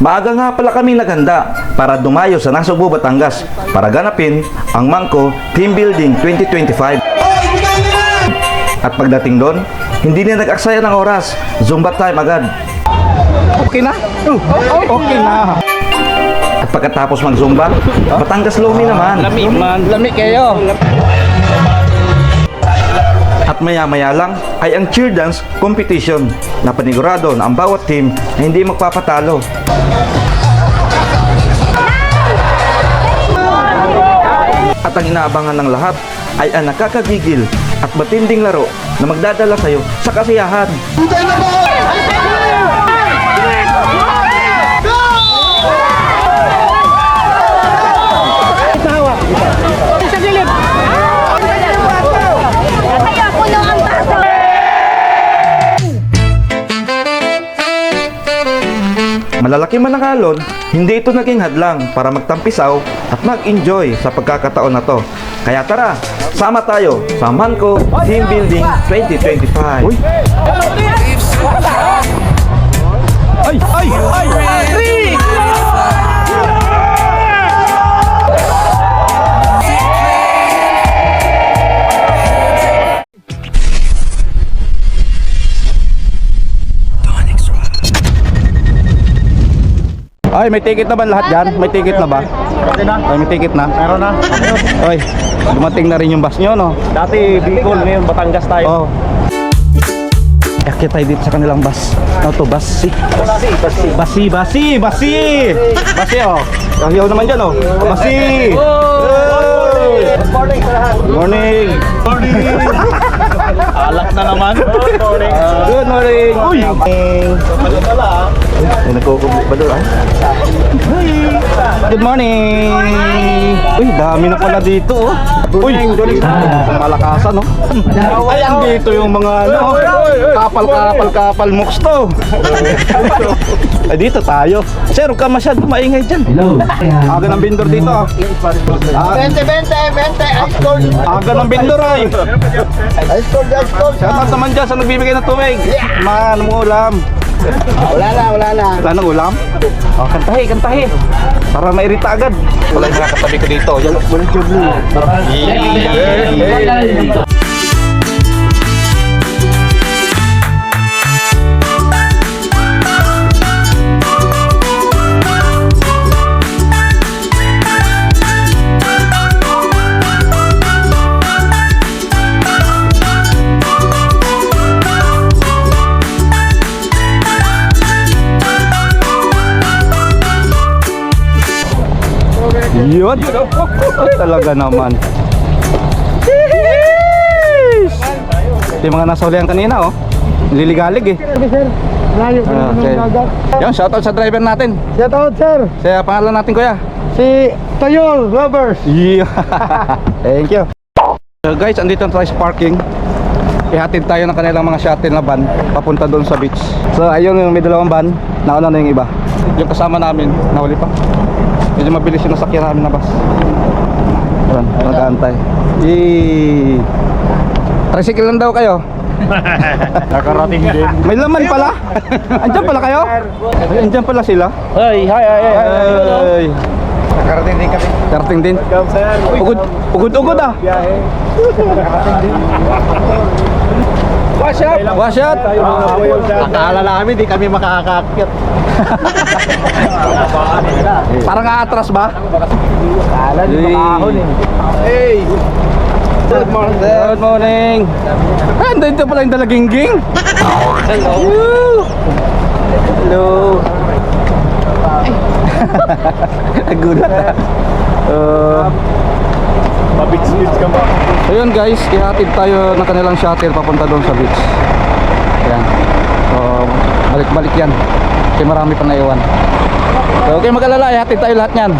Maaga nga pala kami naghanda para dumayo sa Nasugbo, Batangas para ganapin ang Mangko Team Building 2025. At pagdating doon, hindi na nag-aksaya ng oras. Zumba time agad. Okay na? Okay na. At pagkatapos mag-zumba, Batangas Lomi naman. Lami man. Lami kayo. Maya-maya lang ay ang cheer dance competition na panigurado na ang bawat team ay hindi magpapatalo. At ang inaabangan ng lahat ay ang nakakagigil at matinding laro na magdadala sa'yo sa kasiyahan. Kaya Malalaki man ang alon, hindi ito naging hadlang para magtampisaw at mag-enjoy sa pagkakataon na to. Kaya tara, sama tayo sa Manco Team Building 2025. Uy! Ay! Ay! Ay! Ay, may ticket na ba lahat dyan? May ticket na ba? Ay, may ticket na? Meron na. Ay, dumating na rin yung bus nyo, no? Dati Bicol, ngayon Batangas tayo. Oo. Akit tayo dito sa kanilang bus. Ano to? Basi. Basi, basi. Basi, basi, basi! Basi, oh. Yaw naman dyan, oh. Basi! Good morning sa lahat. Good morning! Alak na naman. Good morning. Good morning! Uy! Ano pala ah? Ay, nagkukubli ba doon, ah? Good morning! Uy, dami na pala dito, oh. Uy, ang malakasan, oh. Ay, andito yung mga, ano, kapal, kapal, kapal, moks to. Ay, dito tayo. Sir, huwag ka masyadong maingay dyan. Aga ng vendor dito, ah. Ah, 20, 20, 20. Ice cold. aga ng vendor, ay. Ice cold, ice cold. Shout out naman dyan sa nagbibigay ng tubig. Man, anong ulam? Wala na, wala na. Wala nang ulam? Oh, kantahi, kantahi. Para mairita agad. Wala mga katabi ko dito. Yan. Walang jubli. Yun. Talaga naman. Ito yung mga nasa hulihan kanina, oh. Liligalig, eh. Sir, layo naman ng dagat. Yan, shoutout sa driver natin. Shout out, sir. Sa pangalan natin, kuya. Si Toyol Lovers. Yeah. Thank you. So guys, andito na tayo sa parking. Ihatid tayo ng kanilang mga shuttle na van papunta doon sa beach. So ayun yung may dalawang van, nauna na yung iba. Yung kasama namin, nahuli pa. Medyo mabilis yung nasakyan namin na bus. Ayan, nag-aantay. Yee! Tricycle lang daw kayo. Nakarating din. May laman pala. Andiyan pala kayo? Ay, Andiyan pala sila. Ay, hi, hi, hi. Ay, Nakarating din kami. karating din. Sir. Ugod, ugod-ugod ah. Nakarating din. Wash up! Wash up! Akala namin di kami makakakit. Parang aatras ba? Akala di Hey. makahon eh. Hey! Good morning. Good morning! Ah, dito pala yung dalagingging. Hello. Hello! Nagulat ah. Uh, Mabits-bits ka ba? so yun guys, ihatid tayo ng kanilang shuttle papunta doon sa beach. Ayan. So, balik-balik yan. Kasi marami pa naiwan. So, okay mag-alala, ihatid tayo lahat yan.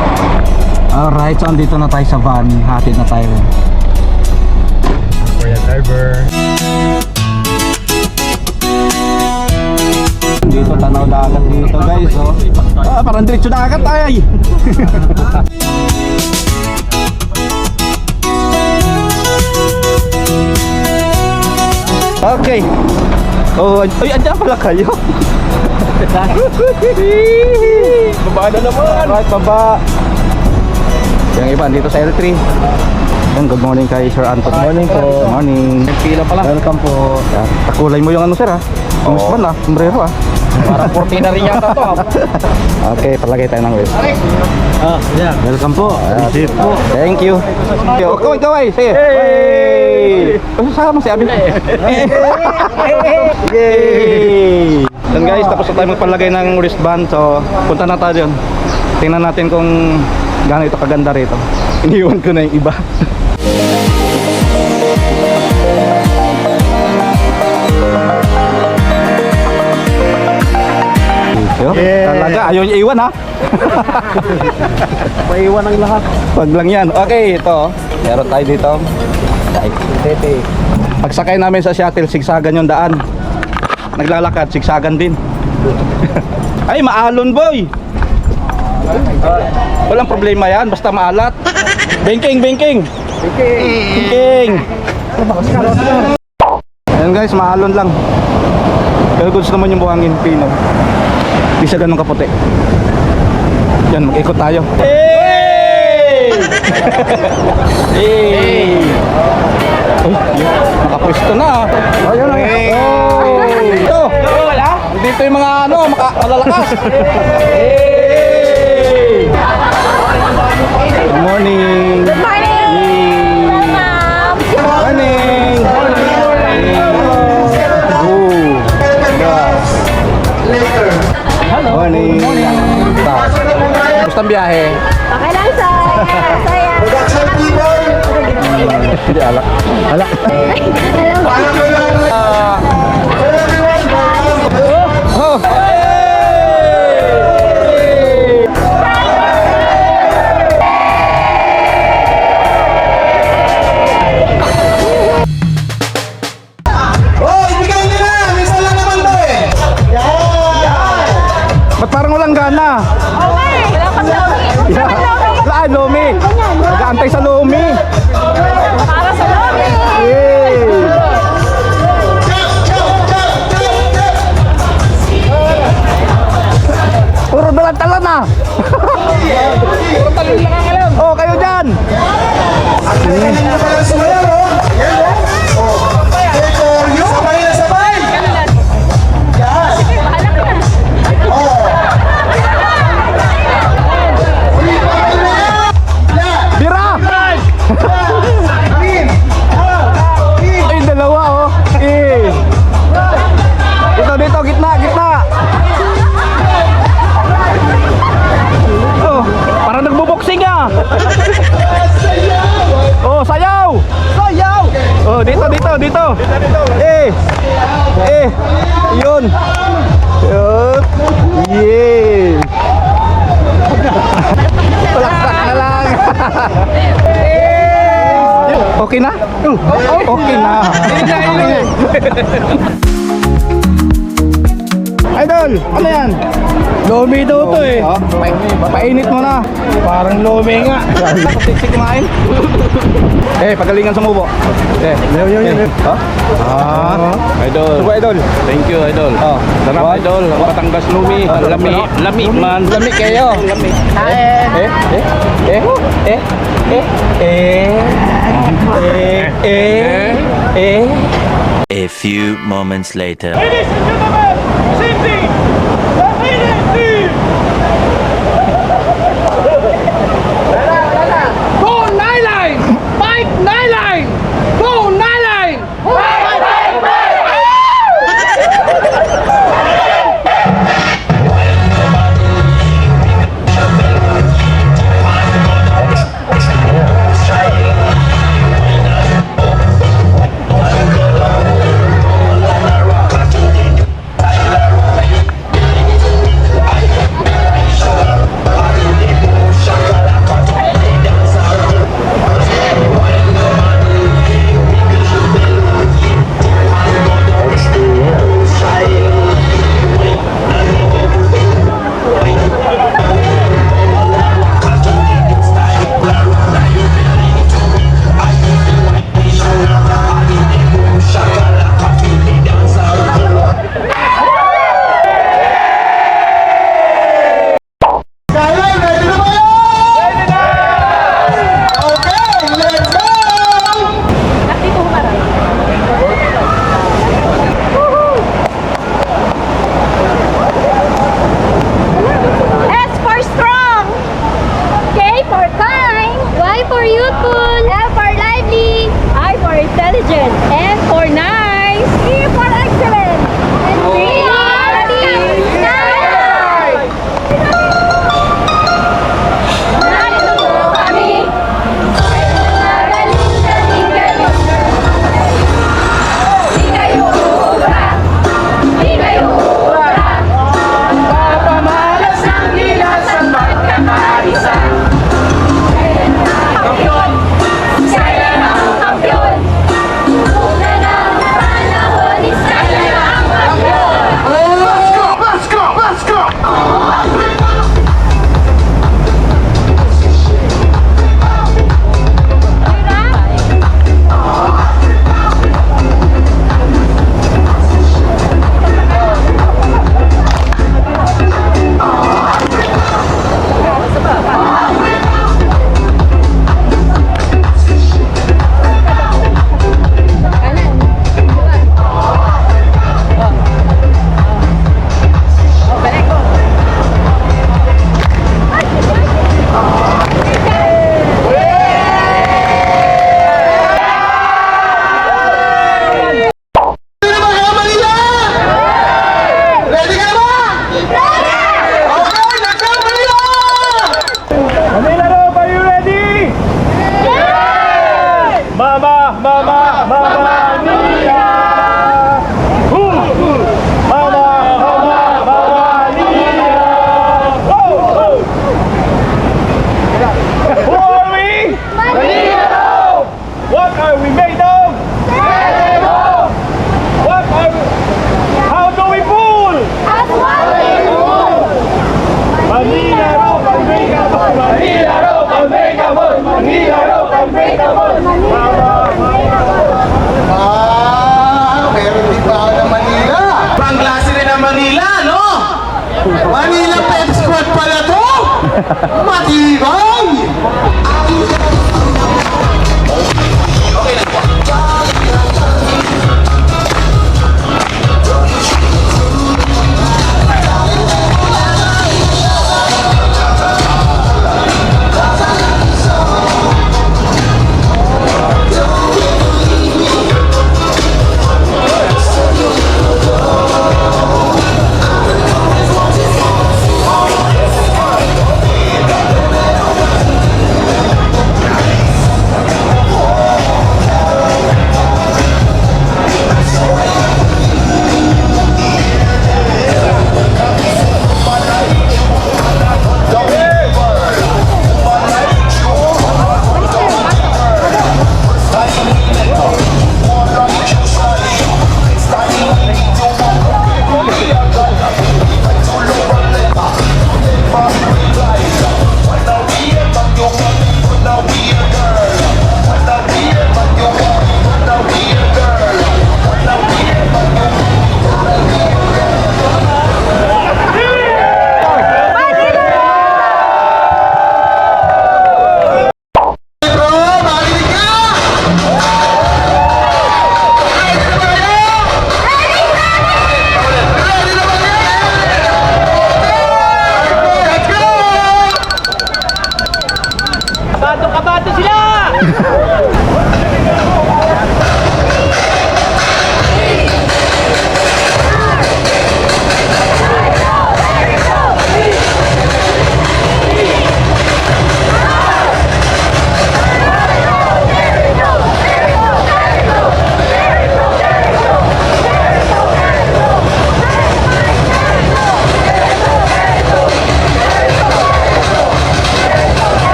Alright, so andito na tayo sa van. Hatid na tayo. Kuya driver. Dito tanaw dagat dito guys oh. Ah, parang diretso dagat ay. okay. Oh, ay, andyan pala kayo. Baba na naman. Right, baba. Yung iba, dito sa L3. Yan, good morning kay Sir Anton. Good morning po. Good morning. Pila pala. Welcome po. Yan, takulay mo yung ano sir ha. Oo. oh. ah, sombrero ah. Parang 40 na rin yata to. ah. Okay, palagay tayo ng waist. Ah, yeah. Welcome po. Safe po. Thank you. Okay, okay, kaway. Sige. Hey! Ano sama si Abi? Yay! Yan guys, tapos na tayo magpalagay ng wristband. So, punta na tayo dyan. Tingnan natin kung gaano ito kaganda rito. Iniwan ko na yung iba. Yo, Talaga, ayaw niya iwan ha. Paiwan ang lahat. Wag lang yan. Okay, ito. Meron tayo dito. Pagsakay namin sa shuttle, sigsagan yung daan. Naglalakad, sigsagan din. Ay, maalon boy! Walang problema yan, basta maalat. Banking, banking! Banking! Ayan guys, maalon lang. Pero gusto naman yung buhangin, pino. Di siya ganun kaputi. Yan, mag-ikot tayo. Hey! hey! Uy, nakapwesto na. Ayun na. Oh! Dito. Yung mga ano, maka malalakas. Hey! Good morning. Good morning! Welcome! Morning. Oh. Morning. Gusto ang biyahe? Okay lang, sir. Saya. Hindi alak. Alak. Oh. Dito, dito. Eh. Eh. Yun. Yun. Yeah. Palakpak na lang. okay na? Okay na. Idol, ano yan? Lomi daw to eh. Oh, pa- painit mo na. Parang lomi nga. Siksik kumain. eh, pagalingan sa mubo. Eh, yo, yo. eh. Oh? Ah. Idol. Subo, idol. Thank you, Idol. Oh, Sarap, what? Idol. Ang Batangas Lumi. Lami. Lami man. Lami kayo. Lami. Eh, eh, eh, eh, eh, eh, eh, eh, eh. A few moments later. Ladies and gentlemen, the Mama, mama, mama, mia. Matibay! Okay, kumusta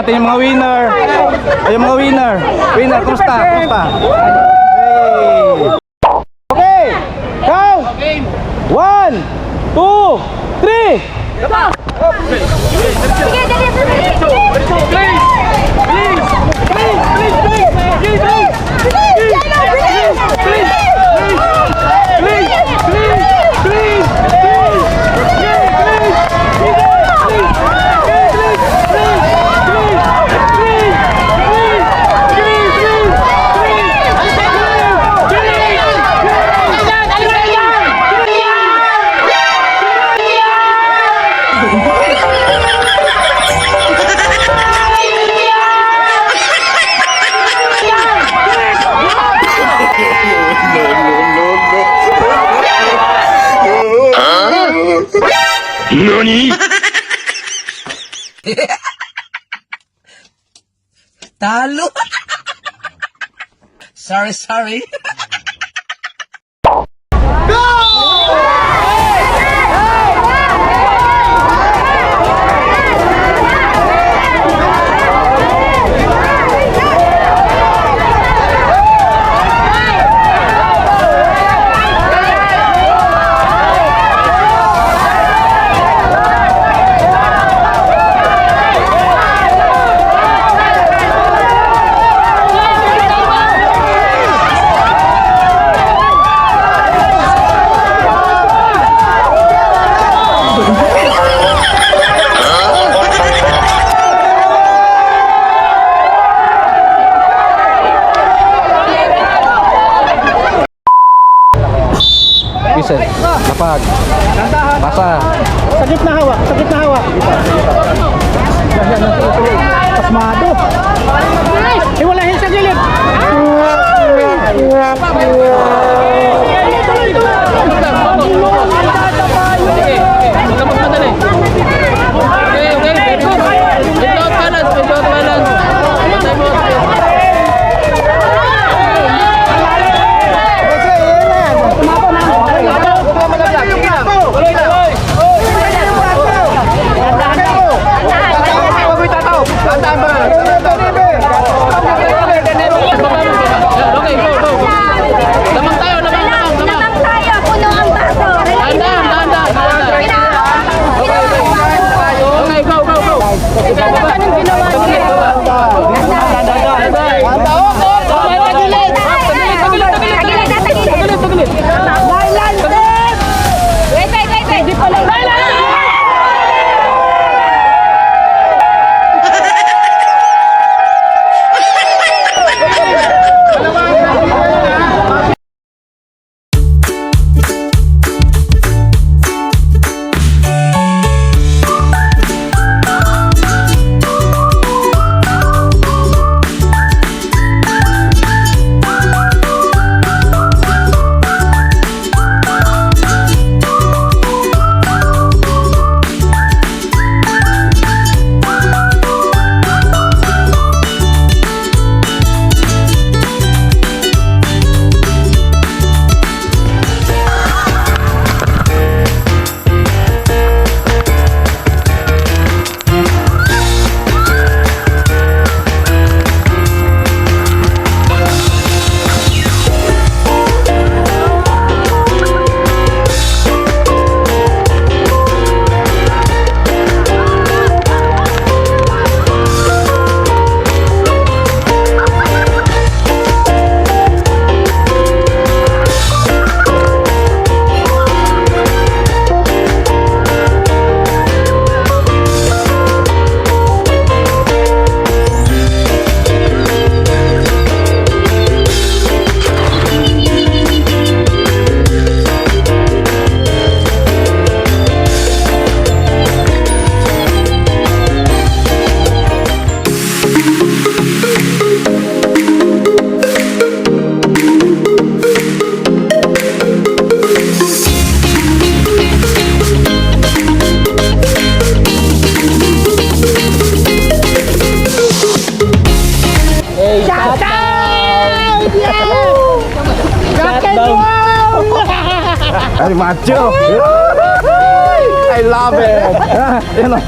natin yung mga winner? Ay, yung mga winner. Winner, kumusta? Kumusta? Hey! Okay! Count! One, two, three! Sige, dali, dali. sorry,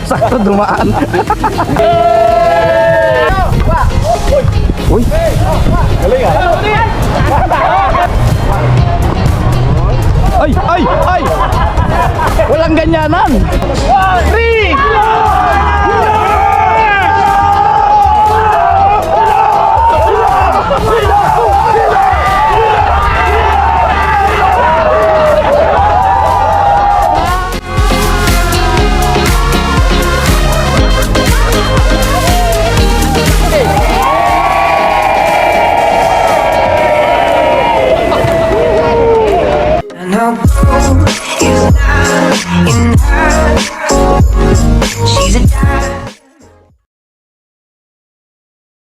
sakto dumaan. Uy. Ay, ay, ay! Walang ganyanan! One, three!